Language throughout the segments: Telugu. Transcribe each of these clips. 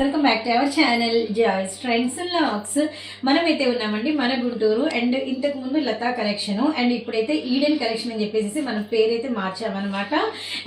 Welcome back to our channel Joys Trends Looks మనమైతే ఉన్నామండి మన గుంటూరు అండ్ ఇంతకు ముందు లతా కలెక్షన్. అండ్ ఇప్పుడైతే ఈడెన్ కలెక్షన్ అని చెప్పేసి మనం పేరైతే మార్చామన్నమాట.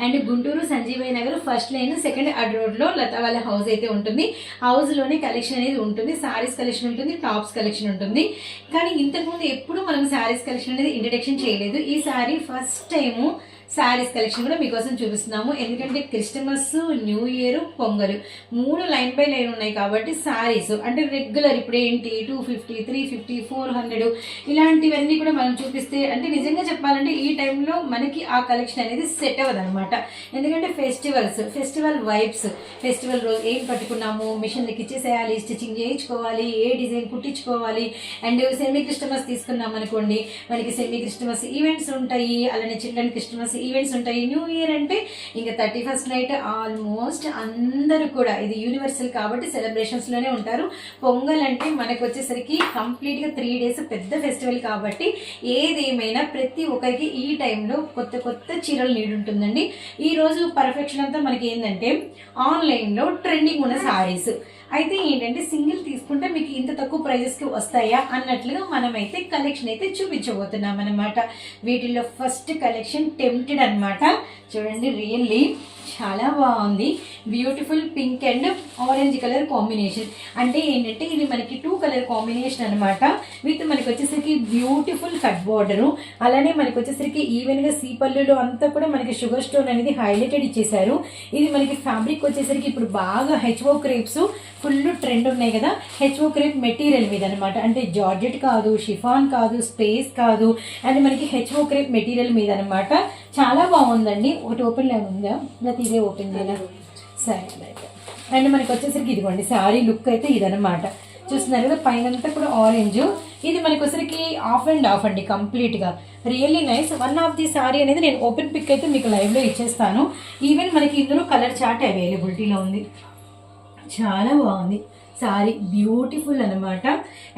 And Guntur Sanjeevaiah Nagar first line second అడ్ రోడ్లో లతా వాళ్ళ హౌస్ అయితే ఉంటుంది. హౌస్లోనే కలెక్షన్ అనేది ఉంటుంది. సారీస్ కలెక్షన్ ఉంటుంది. టాప్స్ కలెక్షన్ ఉంటుంది. కానీ ఇంతకుముందు ఎప్పుడు మనం సారీస్ కలెక్షన్ అనేది ఇంట్రడక్షన్ చేయలేదు. ఈ సారీ ఫస్ట్ టైము శారీస్ కలెక్షన్ కూడా మీకోసం చూపిస్తున్నాము. ఎందుకంటే క్రిస్టమస్ న్యూ ఇయర్ పొంగల్ మూడు లైన్ బై లైన్ ఉన్నాయి కాబట్టి శారీస్. అంటే రెగ్యులర్ ఇప్పుడు ఏంటి? Two fifty three fifty four hundred ఇలాంటివన్నీ కూడా మనం చూపిస్తే అంటే నిజంగా చెప్పాలంటే ఈ టైంలో మనకి ఆ కలెక్షన్ అనేది సెట్ అవ్వదు అనమాట ఎందుకంటే ఫెస్టివల్స్ ఫెస్టివల్ వైబ్స్ ఫెస్టివల్ రోజు ఏం పట్టుకున్నాము మిషన్లకి ఇచ్చేసేయాలి స్టిచ్చింగ్ చేయించుకోవాలి ఏ డిజైన్ కుట్టించుకోవాలి? అండ్ సెమీ క్రిస్టమస్ తీసుకున్నాం అనుకోండి మనకి సెమీ క్రిస్టమస్ ఈవెంట్స్ ఉంటాయి. అలానే చిల్డ్రన్ క్రిస్టమస్ ఈవెంట్స్ ఉంటాయి. న్యూ ఇయర్ అంటే ఇంకా థర్టీ ఫస్ట్ నైట్ ఆల్మోస్ట్ అందరూ కూడా ఇది యూనివర్సల్ కాబట్టి సెలబ్రేషన్స్లోనే ఉంటారు. పొంగల్ అంటే మనకు వచ్చేసరికి కంప్లీట్గా త్రీ డేస్ పెద్ద ఫెస్టివల్ కాబట్టి ఏదేమైనా ప్రతి ఒక్కరికి ఈ టైంలో కొత్త కొత్త చీరలు నీడు ఉంటుందండి. ఈ రోజు పర్ఫెక్షన్ అంతా మనకి ఏంటంటే ఆన్లైన్లో ట్రెండింగ్ ఉన్న సారీస్ అయితే ఏంటంటే సింగిల్ తీసుకుంటే మీకు ఇంత తక్కువ ప్రైజెస్కి వస్తాయా అన్నట్లుగా మనమైతే కలెక్షన్ అయితే చూపించబోతున్నాం అనమాట వీటిల్లో ఫస్ట్ కలెక్షన్ టెంప్టెడ్ అన్నమాట. చూడండి రియల్లీ చాలా బాగుంది. Beautiful pink and orange colour combination అంటే ఏంటంటే ఇది మనకి టూ కలర్ కాంబినేషన్ అనమాట విత్ మనకి వచ్చేసరికి బ్యూటిఫుల్ కట్ బార్డరు అలానే మనకి వచ్చేసరికి ఈవెన్గా సీపల్లులో అంతా కూడా మనకి షుగర్ స్టోన్ అనేది హైలైటెడ్ ఇచ్చేసారు ఇది మనకి ఫ్యాబ్రిక్ వచ్చేసరికి ఇప్పుడు బాగా హెచ్ఓ క్రేప్స్ ఫుల్ ట్రెండ్ ఉన్నాయి కదా. హెచ్ఓ క్రేప్ మెటీరియల్ మీద అనమాట అంటే జార్జెట్ కాదు షిఫాన్ కాదు స్పేస్ కాదు. అండ్ మనకి హెచ్ఓ క్రేప్ మెటీరియల్ మీద అనమాట చాలా బాగుందండి. ఒకటి ఓపెన్ లేని ఉందా? లేకపోతే ఇదే ఓపెన్ చేయాలా? సరే అయితే అండ్ మనకి వచ్చేసరికి ఇదిగోండి శారీ లుక్ అయితే ఇదనమాట చూస్తున్నారు కదా పైన అంతా కూడా ఆరెంజ్ ఇది మనకి వచ్చరికి ఆఫ్ అండ్ ఆఫ్ అండి కంప్లీట్గా really nice one of the sari అనేది నేను ఓపెన్ పిక్ అయితే మీకు లైవ్లో ఇచ్చేస్తాను. ఈవెన్ మనకి ఇందులో కలర్ చార్ట్ అవైలబిలిటీలో ఉంది. చాలా బాగుంది. సారీ బ్యూటిఫుల్ అనమాట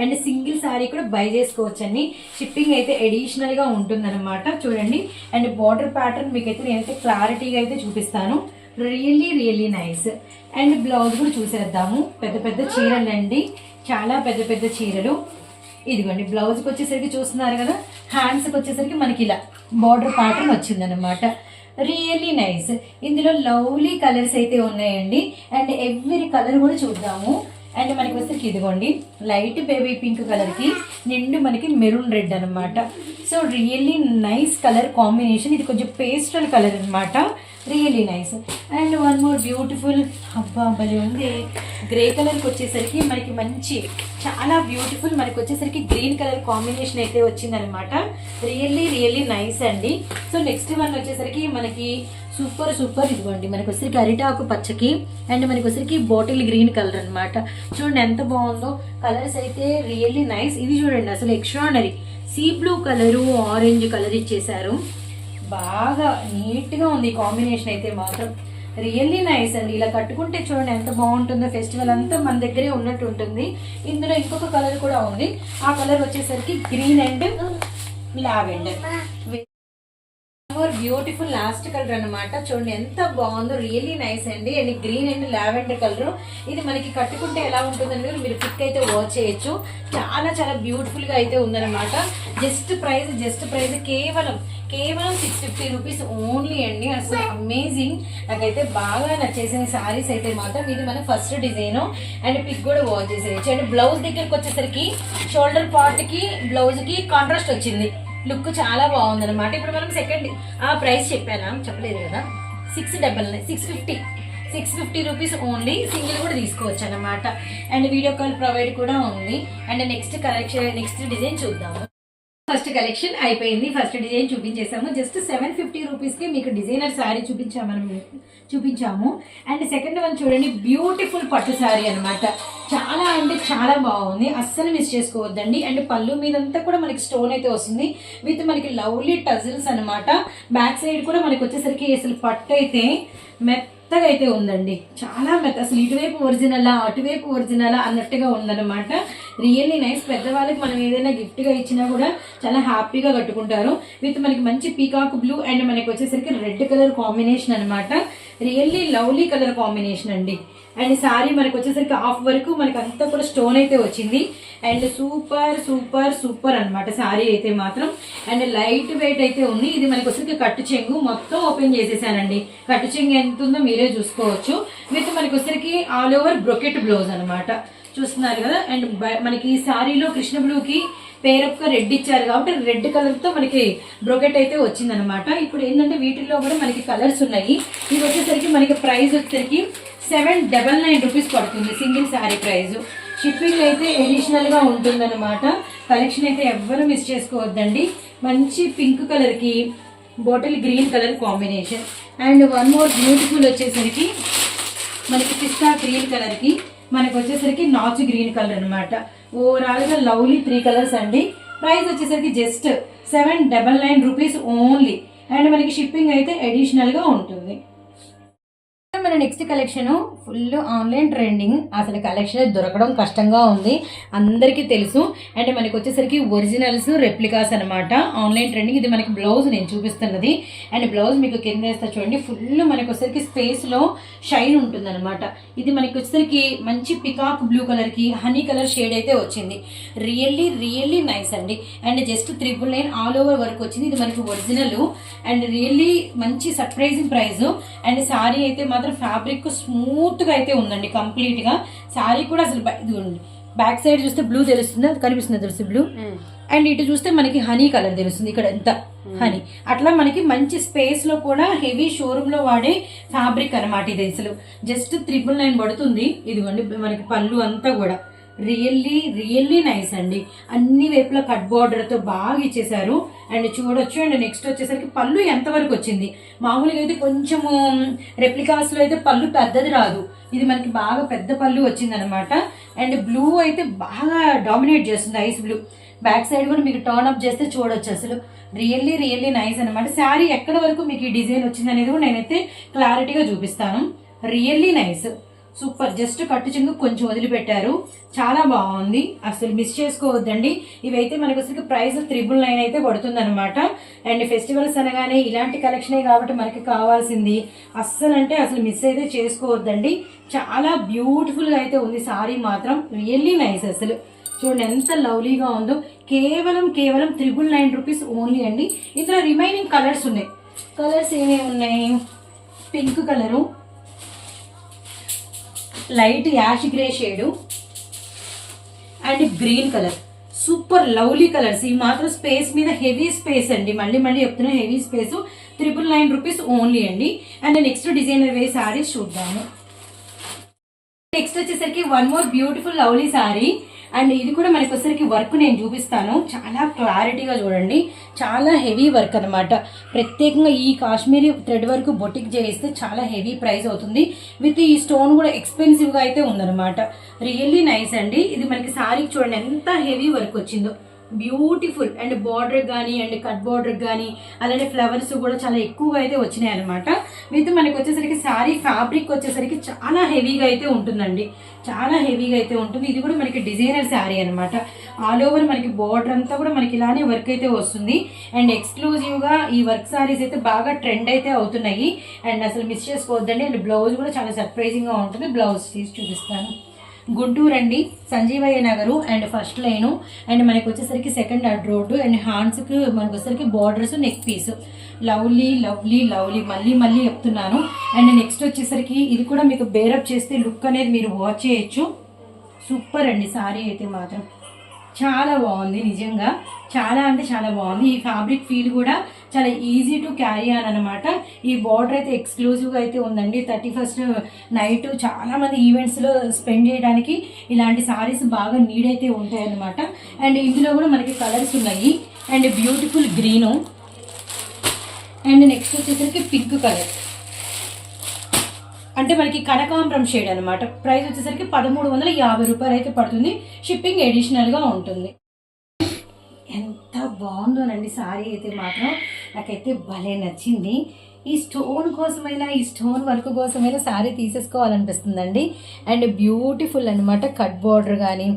అండ్ సింగిల్ సారీ కూడా బై చేసుకోవచ్చండి. షిప్పింగ్ అయితే అడిషనల్గా ఉంటుందన్నమాట. చూడండి. అండ్ బార్డర్ ప్యాటర్న్ మీకైతే నేనైతే క్లారిటీగా అయితే చూపిస్తాను. Really really nice and blouse కూడా చూసేద్దాము. పెద్ద పెద్ద చీరలండి. చాలా పెద్ద పెద్ద చీరలు. ఇదిగోండి. బ్లౌజ్కి వచ్చేసరికి చూస్తున్నారు కదా. హ్యాండ్స్కి వచ్చేసరికి మనకి ఇలా బార్డర్ ప్యాటర్న్ వచ్చిందనమాట రియల్లీ నైస్ ఇందులో లవ్లీ కలర్స్ అయితే ఉన్నాయండి. అండ్ ఎవ్రీ కలర్ కూడా చూద్దాము. అండ్ మనకి వస్తే ఇదిగోండి. లైట్ బేబీ పింక్ కలర్కి నిండు మనకి మెరూన్ రెడ్ అనమాట so really nice colour combination ఇది కొంచెం పేస్టల్ కలర్ అనమాట really nice and one more beautiful అబ్బా భలే ఉంది. గ్రే కలర్కి వచ్చేసరికి మనకి మంచి చాలా బ్యూటిఫుల్ మనకి వచ్చేసరికి గ్రీన్ కలర్ కాంబినేషన్ అయితే వచ్చిందనమాట రియల్లీ రియల్లీ నైస్ అండి. సో నెక్స్ట్ వన్ వచ్చేసరికి మనకి సూపర్ సూపర్ ఇదిగోండి. మనకు వచ్చరికి అరిటాకు పచ్చకి అండ్ మనకి వచ్చరికి బాటిల్ గ్రీన్ కలర్ అన్నమాట. చూడండి ఎంత బాగుందో. కలర్స్ అయితే రియల్లీ నైస్ ఇది చూడండి అసలు extraordinary sea blue colour orange colour ఇచ్చేసారు బాగా నీట్గా ఉంది కాంబినేషన్ అయితే మాత్రం. రియల్లీ నైస్ అండి. ఇలా కట్టుకుంటే చూడండి ఎంత బాగుంటుందో. ఫెస్టివల్ అంతా మన దగ్గరే ఉన్నట్టు ఉంటుంది. ఇందులో ఇంకొక కలర్ కూడా ఉంది. ఆ కలర్ వచ్చేసరికి green and lavender pure beautiful last colour అనమాట చూడండి ఎంత బాగుందో రియల్లీ నైస్ అండి. And green and lavender colour. ఇది మనకి కట్టుకుంటే ఎలా ఉంటుందని మీరు? పిక్ అయితే వాచ్ చేయొచ్చు. చాలా చాలా బ్యూటిఫుల్గా అయితే ఉందన్నమాట. జస్ట్ ప్రైస్ జస్ట్ ప్రైస్ కేవలం కేవలం సిక్స్ ఫిఫ్టీ రూపీస్ ఓన్లీ అండి. అసలు అమేజింగ్ నాకైతే బాగా నచ్చేసిన శారీస్ అయితే మాత్రం ఇది మన ఫస్ట్ డిజైన్ అండ్ పిక్ కూడా వాచ్ చేసేయచ్చు. అండ్ బ్లౌజ్ దగ్గరకు వచ్చేసరికి షోల్డర్ పార్ట్కి బ్లౌజ్కి కాంట్రాస్ట్ వచ్చింది. లుక్ చాలా బాగుంది అనమాట ఇప్పుడు మనం సెకండ్ ఆ ప్రైస్ చెప్పానా? చెప్పలేదు కదా. Six double nine six fifty six fifty rupees only single కూడా తీసుకోవచ్చు అనమాట అండ్ వీడియో కాల్ ప్రొవైడ్ కూడా ఉంది. And next collection next design చూద్దాము. ఫస్ట్ కలెక్షన్ అయిపోయింది. ఫస్ట్ డిజైన్ చూపించేసాము. జస్ట్ సెవెన్ ఫిఫ్టీ రూపీస్కి మీకు డిజైనర్ శారీ చూపించామని చూపించాము. అండ్ సెకండ్ వన్ చూడండి బ్యూటిఫుల్ పట్టు శారీ అనమాట చాలా అంటే చాలా బాగుంది. అస్సలు మిస్ చేసుకోవద్దండి. అండ్ పళ్ళు మీదంతా కూడా మనకి స్టోన్ అయితే వస్తుంది. విత్ మనకి లవ్లీ టజిల్స్ అనమాట బ్యాక్ సైడ్ కూడా మనకి వచ్చేసరికి అసలు పట్టు అయితే మెత్తగా అయితే ఉందండి. చాలా మెత్త. అసలు ఇటువైపు ఒరిజినలా అటువైపు ఒరిజినలా అన్నట్టుగా ఉందన్నమాట. Really nice. పెద్దవాళ్ళకి మనం ఏదైనా గిఫ్ట్గా ఇచ్చినా కూడా చాలా హ్యాపీగా కట్టుకుంటారు. విత్ మనకి మంచి పీకాక్ బ్లూ అండ్ మనకి వచ్చేసరికి రెడ్ కలర్ కాంబినేషన్ అనమాట రియల్లీ లవ్లీ కలర్ కాంబినేషన్ అండి. అండ్ సారీ మనకు వచ్చేసరికి హాఫ్ వరకు మనకి అంతా కూడా స్టోన్ అయితే వచ్చింది. అండ్ సూపర్ సూపర్ సూపర్ అన్నమాట శారీ అయితే మాత్రం. అండ్ లైట్ వెయిట్ అయితే ఉంది. ఇది మనకి వచ్చేసరికి కట్టు చెంగు. మొత్తం ఓపెన్ చేసేసానండి. కట్టు చెంగు ఎంత ఉందో మీరే చూసుకోవచ్చు. విత్ మనకి వచ్చేసరికి ఆల్ ఓవర్ బ్రొకెట్ బ్లౌజ్ అన్నమాట. చూస్తున్నారు కదా? అండ్ మనకి ఈ సారీలో కృష్ణ బ్లూకి పేరొక్క రెడ్ ఇచ్చారు కాబట్టి రెడ్ కలర్తో మనకి బ్రొకెట్ అయితే వచ్చిందనమాట ఇప్పుడు ఏంటంటే వీటిల్లో కూడా మనకి కలర్స్ ఉన్నాయి. ఇది వచ్చేసరికి మనకి ప్రైస్ వచ్చేసరికి సెవెన్ డబల్ నైన్ రూపీస్ పడుతుంది సింగిల్ శారీ ప్రైస్ షిప్పింగ్ అయితే ఎడిషనల్గా ఉంటుందన్నమాట. కలెక్షన్ అయితే ఎవ్వరు మిస్ చేసుకోవద్దండి. మంచి పింక్ కలర్కి bottle green colour combination and one more beautiful వచ్చేసరికి మనకి పిస్తా గ్రీన్ కలర్కి మనకు వచ్చేసరికి నాచు గ్రీన్ కలర్ అనమాట ఓవరాల్గా లవ్లీ త్రీ కలర్స్ అండి. ప్రైస్ వచ్చేసరికి just seven double nine rupees only and మనకి షిప్పింగ్ అయితే అడిషనల్గా ఉంటుంది. Next collection full online trending. అసలు కలెక్షన్ దొరకడం కష్టంగా ఉంది. అందరికీ తెలుసు. అండ్ మనకి వచ్చేసరికి ఒరిజినల్స్ రెప్లికాస్ అన్నమాట. Online trending. ఇది మనకి బ్లౌజ్ నేను చూపిస్తున్నది. అండ్ బ్లౌజ్ మీకు కింద వేస్తా చూడండి. ఫుల్ మనకి వచ్చేసరికి స్పేస్లో షైన్ ఉంటుందనమాట ఇది మనకి వచ్చేసరికి మంచి పికాక్ బ్లూ కలర్కి హనీ కలర్ షేడ్ అయితే వచ్చింది. రియల్లీ రియల్లీ నైస్ అండి. And just triple nine all over work వచ్చింది. ఇది మనకి ఒరిజినల్. అండ్ రియల్లీ మంచి సర్ప్రైజింగ్ ప్రైస్ అండ్ సారీ అయితే మాత్రం ఫ్యాబ్రిక్ స్మూత్ గా అయితే ఉందండి కంప్లీట్గా సారీ కూడా అసలు బ- ఇది ఉంది. బ్యాక్ సైడ్ చూస్తే బ్లూ తెలుస్తుంది అది కనిపిస్తుంది తెలుసు బ్లూ. అండ్ ఇటు చూస్తే మనకి హనీ కలర్ తెలుస్తుంది ఇక్కడ ఎంత హనీ. అట్లా మనకి మంచి స్పేస్లో కూడా హెవీ షోరూమ్లో వాడే ఫ్యాబ్రిక్ అన్నమాట ఇది అసలు. జస్ట్ త్రిపుల్ నైన్ పడుతుంది ఇదిగోండి మనకి పళ్ళు అంతా కూడా. రియల్లీ రియల్లీ నైస్ అండి. అన్ని వైపులా కట్ బార్డర్తో బాగా ఇచ్చేసారు అండ్ చూడొచ్చు. అండ్ నెక్స్ట్ వచ్చేసరికి పళ్ళు ఎంతవరకు వచ్చింది? మామూలుగా అయితే కొంచెము రెప్లికాస్లో అయితే పళ్ళు పెద్దది రాదు. ఇది మనకి బాగా పెద్ద పళ్ళు వచ్చింది అనమాట అండ్ బ్లూ అయితే బాగా డామినేట్ చేస్తుంది ఐస్ బ్లూ. బ్యాక్ సైడ్ కూడా మీకు టర్న్ అప్ చేస్తే చూడొచ్చు అసలు. రియల్లీ రియల్లీ నైస్ అనమాట శారీ ఎక్కడ వరకు మీకు ఈ డిజైన్ వచ్చింది అనేది కూడా నేనైతే క్లారిటీగా చూపిస్తాను. Really nice. సూపర్. జస్ట్ కట్టు చింగు కొంచెం వదిలిపెట్టారు. చాలా బాగుంది. అసలు మిస్ చేసుకోవద్దండి. ఇవైతే మనకు అసలు ప్రైస్ త్రిబుల్ నైన్ అయితే పడుతుంది అనమాట అండ్ ఫెస్టివల్స్ అనగానే ఇలాంటి కలెక్షనే కాబట్టి మనకి కావాల్సింది. అస్సలు అంటే అసలు మిస్ అయితే చేసుకోవద్దండి. చాలా బ్యూటిఫుల్గా అయితే ఉంది సారీ మాత్రం. రియల్లీ నైస్ అసలు. చూడండి ఎంత లవ్లీగా ఉందో. కేవలం కేవలం త్రిబుల్ నైన్ రూపీస్ ఓన్లీ అండి. ఇందులో రిమైనింగ్ కలర్స్ ఉన్నాయి. కలర్స్ ఏమేమి ఉన్నాయి pink colour light ash grey shade and green colour. Super lovely colours. ఈ మాత్రం స్పేస్ మీద హెవీ స్పేస్ అండి. మళ్ళీ మళ్ళీ చెప్తున్నా heavy space. Triple nine rupees only అండి. And next designer wear saris చూద్దాము. నెక్స్ట్ వచ్చేసరికి one more beautiful lovely sari and ఇది కూడా మనకి వచ్చేసరికి వర్క్ నేను చూపిస్తాను. చాలా క్లారిటీగా చూడండి. చాలా హెవీ వర్క్ అన్నమాట. ప్రత్యేకంగా ఈ కాశ్మీరీ థ్రెడ్ వర్క్ బొటిక్ చేయిస్తే చాలా హెవీ ప్రైస్ అవుతుంది. విత్ ఈ స్టోన్ కూడా ఎక్స్పెన్సివ్గా అయితే ఉందన్నమాట. రియల్లీ నైస్ అండి. ఇది మనకి సారీకి చూడండి ఎంత హెవీ వర్క్ వచ్చిందో. బ్యూటిఫుల్. అండ్ బార్డర్ కానీ అండ్ కట్ బార్డర్ కానీ అలానే ఫ్లవర్స్ కూడా చాలా ఎక్కువగా అయితే వచ్చినాయి అనమాట విత్ మనకి వచ్చేసరికి శారీ ఫ్యాబ్రిక్ వచ్చేసరికి చాలా హెవీగా అయితే ఉంటుందండి. చాలా హెవీగా అయితే ఉంటుంది. ఇది కూడా మనకి డిజైనర్ శారీ అనమాట ఆల్ ఓవర్ మనకి బార్డర్ అంతా కూడా మనకి ఇలానే వర్క్ అయితే వస్తుంది. అండ్ ఎక్స్క్లూజివ్గా ఈ వర్క్ సారీస్ అయితే బాగా ట్రెండ్ అయితే అవుతున్నాయి. అండ్ అసలు మిస్ చేసుకోవద్దండి. అండ్ బ్లౌజ్ కూడా చాలా సర్ప్రైజింగ్గా ఉంటుంది. బ్లౌజ్ తీసి చూపిస్తాను. గుంటూరు అండి Sanjeevaiah Nagar and first line and మనకి వచ్చేసరికి సెకండ్ అడ్ రోడ్డు. అండ్ హ్యాండ్స్కి మనకు వచ్చేసరికి borders neck piece lovely lovely lovely. మళ్ళీ మళ్ళీ చెప్తున్నాను. అండ్ నెక్స్ట్ వచ్చేసరికి ఇది కూడా మీకు బేరప్ చేస్తే లుక్ అనేది మీరు వాచ్ చేయొచ్చు. సూపర్ అండి సారీ అయితే మాత్రం. చాలా బాగుంది నిజంగా. చాలా అంటే చాలా బాగుంది. ఈ ఫ్యాబ్రిక్ ఫీల్ కూడా చాలా ఈజీ టు క్యారీ అని అనమాట ఈ బార్డర్ అయితే ఎక్స్క్లూజివ్గా అయితే ఉందండి. థర్టీ ఫస్ట్ నైట్ చాలా మంది ఈవెంట్స్లో స్పెండ్ చేయడానికి ఇలాంటి సారీస్ బాగా నీడ్ అయితే ఉంటాయి అనమాట అండ్ ఇందులో కూడా మనకి కలర్స్ ఉన్నాయి. And beautiful green and next వచ్చేసరికి పింక్ కలర్ అంటే మనకి కనకాంబరం షేడ్ అనమాట ప్రైస్ వచ్చేసరికి పదమూడు వందల యాభై రూపాయలు అయితే పడుతుంది. షిప్పింగ్ ఎడిషనల్గా ఉంటుంది. ఎంత బాగుందోనండి సారీ అయితే మాత్రం నాకైతే భలే నచ్చింది. ఈ స్టోన్ కోసమైనా ఈ స్టోన్ వర్క్ కోసమైనా సారీ తీసేసుకోవాలనిపిస్తుందండి. అండ్ బ్యూటిఫుల్ అన్నమాట. కట్ బార్డర్ కానీ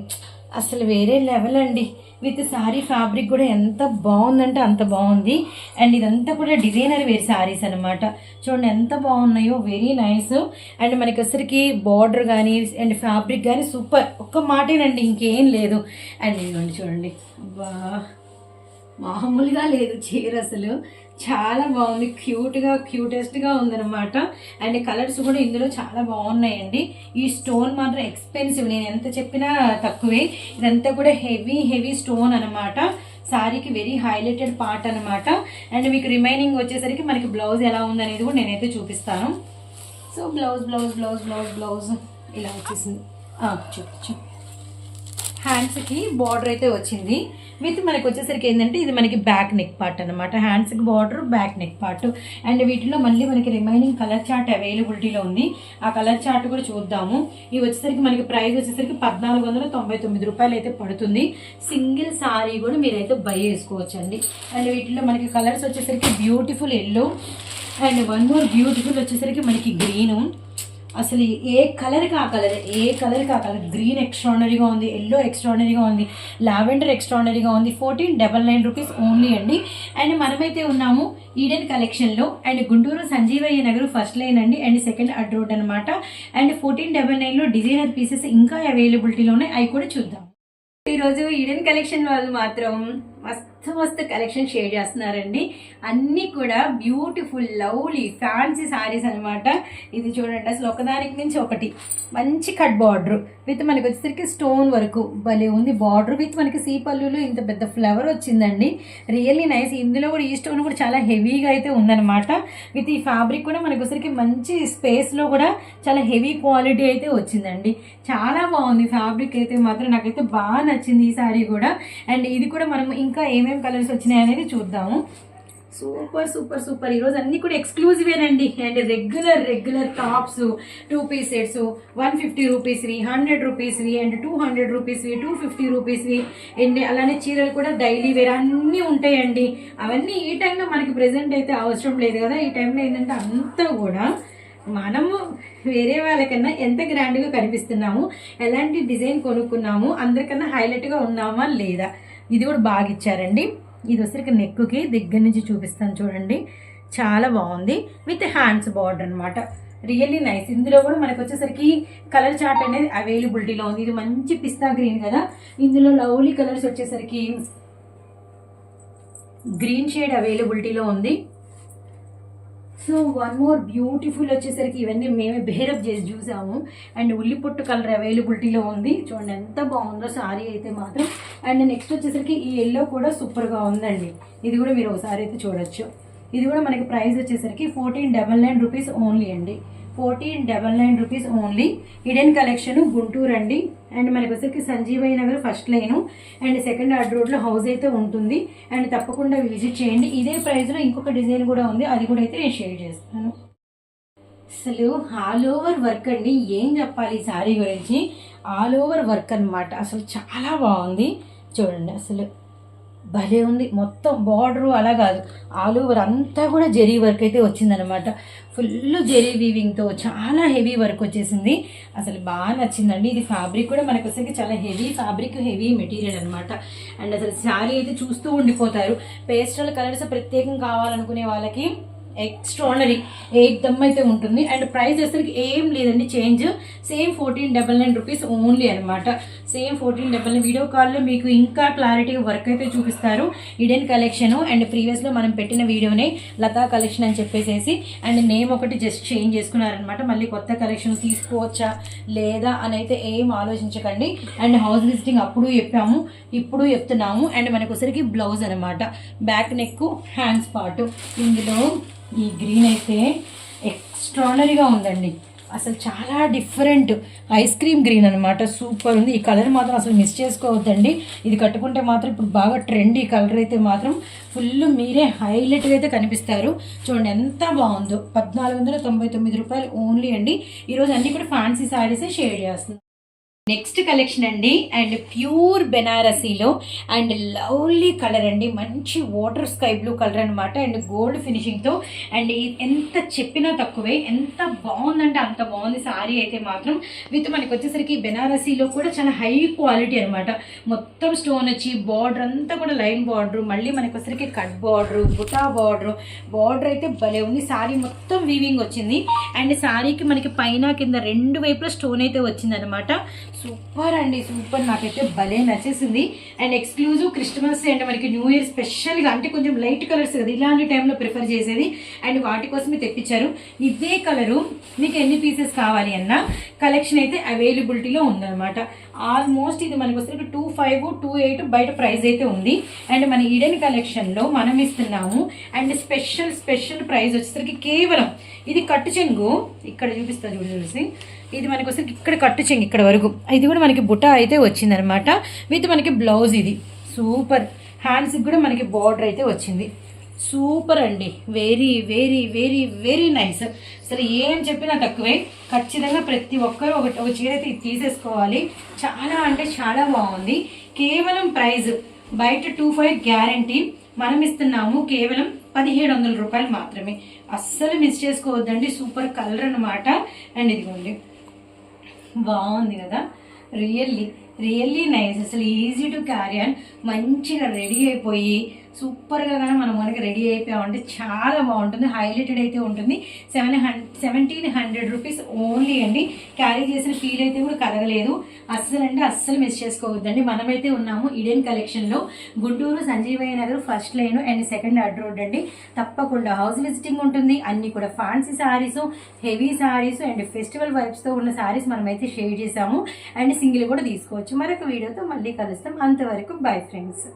అసలు వేరే లెవెల్ అండి. విత్ సారీ ఫ్యాబ్రిక్ కూడా ఎంత బాగుందంటే అంత బాగుంది. అండ్ ఇదంతా కూడా డిజైనర్ వేర్ శారీస్ అనమాట చూడండి ఎంత బాగున్నాయో వెరీ నైస్ అండ్ మనకి అసలుకి బార్డర్ కానీ అండ్ ఫ్యాబ్రిక్ కానీ సూపర్ ఒక్క మాటేనండి ఇంకేం లేదు. అండ్ ఇదిగోండి చూడండి. బా మామూలుగా లేదు చీర అసలు. చాలా బాగుంది. క్యూట్గా క్యూటెస్ట్గా ఉందన్నమాట. అండ్ కలర్స్ కూడా ఇందులో చాలా బాగున్నాయండి. ఈ స్టోన్ మాత్రం ఎక్స్పెన్సివ్. నేను ఎంత చెప్పినా తక్కువే. ఇదంతా కూడా హెవీ హెవీ స్టోన్ అనమాట శారీకి వెరీ హైలైటెడ్ పార్ట్ అనమాట అండ్ మీకు రిమైనింగ్ వచ్చేసరికి మనకి బ్లౌజ్ ఎలా ఉందనేది కూడా నేనైతే చూపిస్తాను. So blouse blouse blouse blouse blouse ఇలా వచ్చేసింది. చూపించు హ్యాండ్స్కి బార్డర్ అయితే వచ్చింది. విత్ మనకి వచ్చేసరికి ఏంటంటే ఇది మనకి బ్యాక్ నెక్ పార్ట్ అనమాట హ్యాండ్స్కి border back neck part and వీటిలో మళ్ళీ మనకి రిమైనింగ్ కలర్ చార్ట్ అవైలబిలిటీలో ఉంది. ఆ కలర్ చార్ట్ కూడా చూద్దాము. ఇవి వచ్చేసరికి మనకి ప్రైస్ వచ్చేసరికి పద్నాలుగు వందల తొంభై తొమ్మిది రూపాయలు అయితే పడుతుంది. సింగిల్ సారీ కూడా మీరైతే బై వేసుకోవచ్చు అండి అండ్ వీటిలో మనకి కలర్స్ వచ్చేసరికి beautiful yellow and one more beautiful వచ్చేసరికి మనకి గ్రీను అసలు ఏ కలర్కి ఆ కలర్ ఏ కలర్కి ఆ కలర్ గ్రీన్ ఎక్స్ట్రాడనరీగా ఉంది ఎల్లో ఎక్స్ట్రాడనరీగా ఉంది లావెండర్ ఎక్స్ట్రాడనరీగా ఉంది fourteen double nine rupees only అండి. అండ్ మనమైతే ఉన్నాము ఈడెన్ కలెక్షన్లో and Guntur Sanjeevaiah Nagar first line అండి. అండ్ సెకండ్ అడ్ రోడ్ అనమాట అండ్ ఫోర్టీన్ డబల్ నైన్లో డిజైనర్ పీసెస్ ఇంకా అవైలబిలిటీలో ఉన్నాయి అవి కూడా చూద్దాం. ఈరోజు ఈడెన్ కలెక్షన్ వాళ్ళు మాత్రం మస్తు మస్తు కలెక్షన్ షేర్ చేస్తున్నారండి. అన్నీ కూడా బ్యూటిఫుల్ లవ్లీ ఫ్యాన్సీ సారీస్ అనమాట ఇది చూడండి అసలు ఒకదానికి నుంచి ఒకటి. మంచి కట్ బార్డర్ విత్ మనకి వచ్చేసరికి స్టోన్ వరకు. భలే ఉంది బార్డర్ విత్ మనకి సీపల్లులో ఇంత పెద్ద ఫ్లవర్ వచ్చిందండి. రియల్లీ నైస్ ఇందులో కూడా ఈ స్టోన్ కూడా చాలా హెవీగా అయితే ఉందన్నమాట. విత్ ఈ ఫ్యాబ్రిక్ కూడా మనకు వచ్చేసరికి మంచి స్పేస్లో కూడా చాలా హెవీ క్వాలిటీ అయితే వచ్చిందండి. చాలా బాగుంది ఫ్యాబ్రిక్ అయితే మాత్రం. నాకైతే బాగా నచ్చింది ఈ సారీ కూడా. అండ్ ఇది కూడా మనం ఇంకా ఏమేమి కలర్స్ వచ్చినాయి అనేది చూద్దాము. Super super super. ఈరోజు అన్ని కూడా ఎక్స్క్లూజివేనండి and regular regular tops two piece sets one fifty రూపీస్వి hundred రూపీస్వి అండ్ టూ హండ్రెడ్ రూపీస్వి టూ ఫిఫ్టీ రూపీస్వి అండ్ అలానే చీరలు కూడా డైలీ వేర్ అన్నీ ఉంటాయండి. అవన్నీ ఈ టైంలో మనకి ప్రజెంట్ అయితే అవసరం లేదు కదా. ఈ టైంలో ఏంటంటే అంతా కూడా మనము వేరే వాళ్ళకన్నా ఎంత గ్రాండ్గా కనిపిస్తున్నాము ఎలాంటి డిజైన్ కొనుక్కున్నాము అందరికన్నా హైలైట్గా ఉన్నామా లేదా? ఇది కూడా బాగా ఇచ్చారండి. ఇది వచ్చరికి నెక్కుకి దగ్గర నుంచి చూపిస్తాను చూడండి. చాలా బాగుంది. విత్ హ్యాండ్స్ బార్డర్ అనమాట రియల్లీ నైస్ ఇందులో కూడా మనకు వచ్చేసరికి కలర్ చార్ట్ అనేది అవైలబిలిటీలో ఉంది. ఇది మంచి పిస్తా గ్రీన్ కదా. ఇందులో లవ్లీ కలర్స్ వచ్చేసరికి గ్రీన్ షేడ్ అవైలబిలిటీలో ఉంది. సో వన్ మోర్ బ్యూటిఫుల్ వచ్చేసరికి ఇవన్నీ మేమే బేరప్ చేసి చూసాము. అండ్ ఉల్లి పొట్టు కలర్ అవైలబిలిటీలో ఉంది. చూడండి ఎంత బాగుందో సారీ అయితే మాత్రం. అండ్ నెక్స్ట్ వచ్చేసరికి ఈ ఎల్లో కూడా సూపర్గా ఉందండి. ఇది కూడా మీరు ఒకసారి అయితే చూడొచ్చు. ఇది కూడా మనకి ప్రైస్ వచ్చేసరికి fourteen double nine rupees only అండి. Fourteen double nine rupees only. Eden collection Guntur అండి. అండ్ మనకి వచ్చేసరికి Sanjeevaiah Nagar first line. And second అడ్ రోడ్లో హౌస్ అయితే ఉంటుంది. అండ్ తప్పకుండా విజిట్ చేయండి. ఇదే ప్రైస్లో ఇంకొక డిజైన్ కూడా ఉంది. అది కూడా అయితే నేను షేర్ చేస్తాను. అసలు ఆల్ ఓవర్ వర్క్ అండి. ఏం చెప్పాలి ఈ శారీ గురించి? ఆల్ ఓవర్ వర్క్ అనమాట అసలు చాలా బాగుంది. చూడండి అసలు. భలే ఉంది. మొత్తం బార్డరు అలా కాదు. ఆల్ ఓవర్ అంతా కూడా జెరీ వర్క్ అయితే వచ్చిందనమాట ఫుల్ జెరీ వీవింగ్తో చాలా హెవీ వర్క్ వచ్చేసింది. అసలు బాగా నచ్చిందండి. ఇది ఫ్యాబ్రిక్ కూడా మనకు వచ్చేసరికి చాలా హెవీ ఫ్యాబ్రిక్ హెవీ మెటీరియల్ అనమాట అండ్ అసలు శారీ అయితే చూస్తూ ఉండిపోతారు. పేస్టల్ కలర్స్ ప్రత్యేకం కావాలనుకునే వాళ్ళకి ఎక్స్ట్రానరీ ఎయిట్ దమ్ అయితే ఉంటుంది. అండ్ ప్రైస్ అసలు ఏం లేదండి. Change same fourteen double nine rupees only అనమాట same fourteen double nine video కాల్లో మీకు ఇంకా క్లారిటీగా వర్క్ అయితే చూపిస్తారు. ఇడెన్ కలెక్షన్ అండ్ ప్రీవియస్లో మనం పెట్టిన వీడియోనే లతా కలెక్షన్ అని చెప్పేసేసి అండ్ నేమ్ ఒకటి జస్ట్ చేంజ్ చేసుకున్నారనమాట మళ్ళీ కొత్త కలెక్షన్ తీసుకోవచ్చా లేదా అని అయితే ఏం ఆలోచించకండి. అండ్ హౌస్ విజిటింగ్ అప్పుడు చెప్పాము ఇప్పుడు చెప్తున్నాము. అండ్ మనకు వచ్చరికి బ్లౌజ్ అనమాట బ్యాక్ నెక్ హ్యాండ్స్ పార్ట్ ఇందులో ఈ గ్రీన్ అయితే ఎక్స్ట్రానరీగా ఉందండి. అసలు చాలా డిఫరెంట్ ఐస్ క్రీమ్ గ్రీన్ అనమాట సూపర్ ఉంది. ఈ కలర్ మాత్రం అసలు మిస్ చేసుకోవద్దండి. ఇది కట్టుకుంటే మాత్రం ఇప్పుడు బాగా ట్రెండ్ ఈ కలర్ అయితే మాత్రం ఫుల్ మీరే హైలైట్గా అయితే కనిపిస్తారు. చూడండి ఎంత బాగుందో. పద్నాలుగు వందల తొంభై తొమ్మిది రూపాయలు ఓన్లీ అండి. ఈరోజు అన్నీ కూడా ఫ్యాన్సీ శారీసే షేర్ చేస్తుంది నెక్స్ట్ కలెక్షన్ అండి అండ్ ప్యూర్ బెనారసీలో అండ్ లవ్లీ కలర్ అండి. మంచి వాటర్ స్కై బ్లూ కలర్ అనమాట అండ్ గోల్డ్ ఫినిషింగ్తో అండ్ ఎంత చెప్పినా తక్కువే ఎంత బాగుందంటే అంత బాగుంది సారీ అయితే మాత్రం. విత్ మనకి వచ్చేసరికి బెనారసీలో కూడా చాలా హై క్వాలిటీ అనమాట మొత్తం స్టోన్ వచ్చి బార్డర్ అంతా కూడా లైన్ బార్డర్ మళ్ళీ మనకి వచ్చేసరికి కట్ బార్డర్ బుటా బార్డర్ బార్డర్ అయితే భలే ఉంది. సారీ మొత్తం వీవింగ్ వచ్చింది. అండ్ సారీకి మనకి పైన కింద రెండు వైపులా స్టోన్ అయితే వచ్చింది అనమాట సూపర్ అండి సూపర్. నాకైతే భలే నచ్చేసింది. అండ్ ఎక్స్క్లూజివ్ క్రిస్టమస్ అండ్ మనకి న్యూ ఇయర్ స్పెషల్గా అంటే కొంచెం లైట్ కలర్స్ కదా ఇలాంటి టైంలో ప్రిఫర్ చేసేది. అండ్ వాటి కోసమే తెప్పించారు. ఇదే కలరు మీకు ఎన్ని పీసెస్ కావాలి అన్న కలెక్షన్ అయితే అవైలబిలిటీలో ఉందన్నమాట. ఆల్మోస్ట్ ఇది మనకు వస్తే టూ ఫైవ్ టూ ఎయిట్ బయట ప్రైస్ అయితే ఉంది. అండ్ మన ఈడెన్ కలెక్షన్లో మనం ఇస్తున్నాము. అండ్ స్పెషల్ స్పెషల్ ప్రైస్ వచ్చేసరికి కేవలం ఇది కట్టు చెంగు. ఇక్కడ చూపిస్తా చూడు చూసి ఇది మనకి వస్తే ఇక్కడ కట్టు చెంగు ఇక్కడ వరకు. ఇది కూడా మనకి బుట్ట అయితే వచ్చిందనమాట. విత్ మనకి బ్లౌజ్ ఇది. సూపర్. హ్యాండ్స్కి కూడా మనకి బార్డర్ అయితే వచ్చింది. సూపర్ అండి. Very very very very nice అసలు ఏం చెప్పినా తక్కువే. ఖచ్చితంగా ప్రతి ఒక్కరూ ఒక ఒక చీర అయితే ఇది తీసేసుకోవాలి. చాలా అంటే చాలా బాగుంది. కేవలం ప్రైజ్ బయట టూ ఫైవ్ గ్యారంటీ మనం ఇస్తున్నాము. కేవలం పదిహేడు వందల రూపాయలు మాత్రమే. అస్సలు మిస్ చేసుకోవద్దండి. సూపర్ కలర్ అనమాట అండ్ ఇదిగోండి. బాగుంది కదా? రియల్లీ రియల్లీ నైస్ అసలు ఈజీ టు క్యారీ అండ్ మంచిగా రెడీ అయిపోయి సూపర్గా కానీ మనం మనకి రెడీ అయిపోయామంటే చాలా బాగుంటుంది. హైలైటెడ్ అయితే ఉంటుంది. Seven hundred seventeen hundred rupees only అండి. క్యారీ చేసిన ఫీల్ అయితే కూడా కలగలేదు. అస్సలు అంటే అస్సలు మిస్ చేసుకోవద్దండి. మనమైతే ఉన్నాము ఇడెన్ కలెక్షన్లో Guntur Sanjeevaiah Nagar first line and second add road అండి. తప్పకుండా హౌస్ విజిటింగ్ ఉంటుంది. అన్నీ కూడా fancy saris heavy saris and festival వైబ్స్తో ఉన్న సారీస్ మనమైతే షేర్ చేసాము అండ్ సింగిల్ కూడా తీసుకోవచ్చు. మరొక వీడియోతో మళ్ళీ కలుస్తాం. అంతవరకు బై ఫ్రెండ్స్